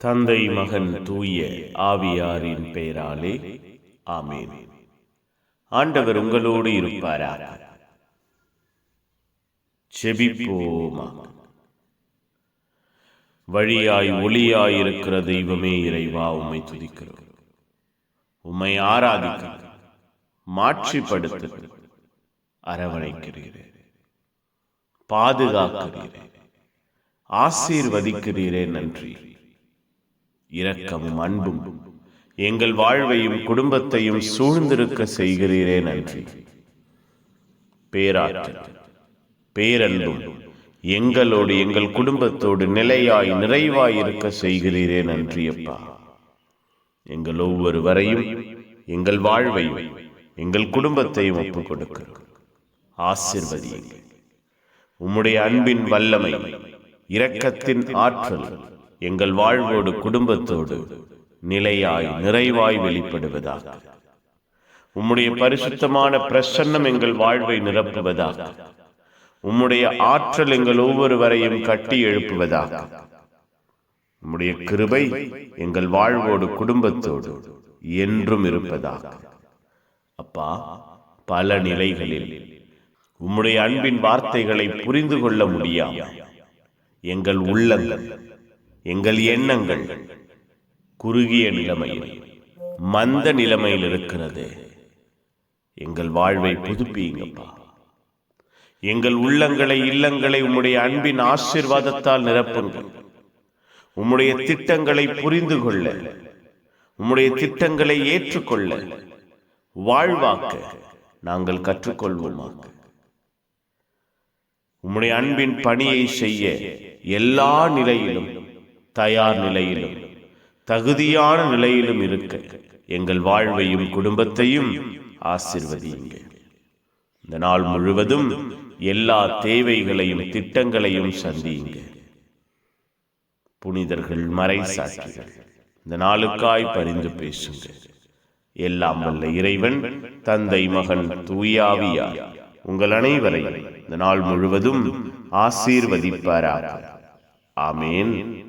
தந்தை மகன் தூய ஆவியாரின் பெயராலே ஆமேன். ஆண்டவர் உங்களோடு இருப்பாராக. செபிப்போமா. வழியாய் ஒளியாய் இருக்கிற தெய்வமே இறைவா உம்மை துதிக்கிறோம். உம்மை ஆராதிக்கிறோம். மாட்சிப்படுத்து அரவணைக்கிறீரே. பாதுகாக்கிறீரே. ஆசீர்வதிக்கிறீரே நன்றி. இரக்கமும் அன்பும். எங்கள் வாழ்வையும் குடும்பத்தையும் சூழ்ந்திருக்க செய்கிறீரே நன்றி. பேராற்றல் பேரன்பும் எங்களோடு எங்கள் குடும்பத்தோடு நிலையாய் நிறைவாய் இருக்க செய்கிறீரே நன்றி அப்பா. எங்கள் ஒவ்வொருவரையும் எங்கள் வாழ்வையும் எங்கள் குடும்பத்தையும் ஒப்புக் கொடுக்கிறோம் ஆசிர்வதியுங்கள். உம்முடைய அன்பின் வல்லமை இரக்கத்தின் ஆற்றல் எங்கள் வாழ்வோடு குடும்பத்தோடு நிலையாய் நிறைவாய் வெளிப்படுவதாக. உம்முடைய பரிசுத்தமான பிரசன்னம் எங்கள் வாழ்வை நிரப்புவதாக. உம்முடைய ஆற்றல் எங்கள் ஒவ்வொருவரையும் கட்டி எழுப்புவதாக. உம்முடைய கிருபை எங்கள் வாழ்வோடு குடும்பத்தோடு என்றும் இருப்பதாக. அப்பா பல நிலைகளில் உம்முடைய அன்பின் வார்த்தைகளை புரிந்து கொள்ள முடியாமல் எங்கள் உள்ளங்கள் எங்கள் எண்ணங்கள் குறுகிய நிலைமையில் மந்த நிலைமையில் இருக்கிறது. எங்கள் வாழ்வை புதுப்பியுங்கப்பா. எங்கள் உள்ளங்களை இல்லங்களை உம்முடைய அன்பின் ஆசிர்வாதத்தால் நிரப்புங்கள். உம்முடைய திட்டங்களை புரிந்து கொள்ள உம்முடைய திட்டங்களை ஏற்றுக்கொள்ள வாழ்வாக்க நாங்கள் கற்றுக்கொள்வோமாக. உம்முடைய அன்பின் பணியை செய்ய எல்லா நிலையிலும் தயார் நிலையிலும் தகுதியான நிலையிலும் இருக்க எங்கள் வாழ்வையும் குடும்பத்தையும் ஆசிர்வதியுங்க இந்த நாள் முழுவதும் எல்லா தேவைகளையும் திட்டங்களையும் சந்தியுங்க புனிதர்கள் மறை சாட்சிகள் இந்த நாளுக்காய் பரிந்து பேசுங்க எல்லாம் வல்ல இறைவன் தந்தை மகன் தூயாவியா உங்கள் அனைவரையும் இந்த நாள் முழுவதும் ஆசீர்வதிப்பாராக. ஆமேன்.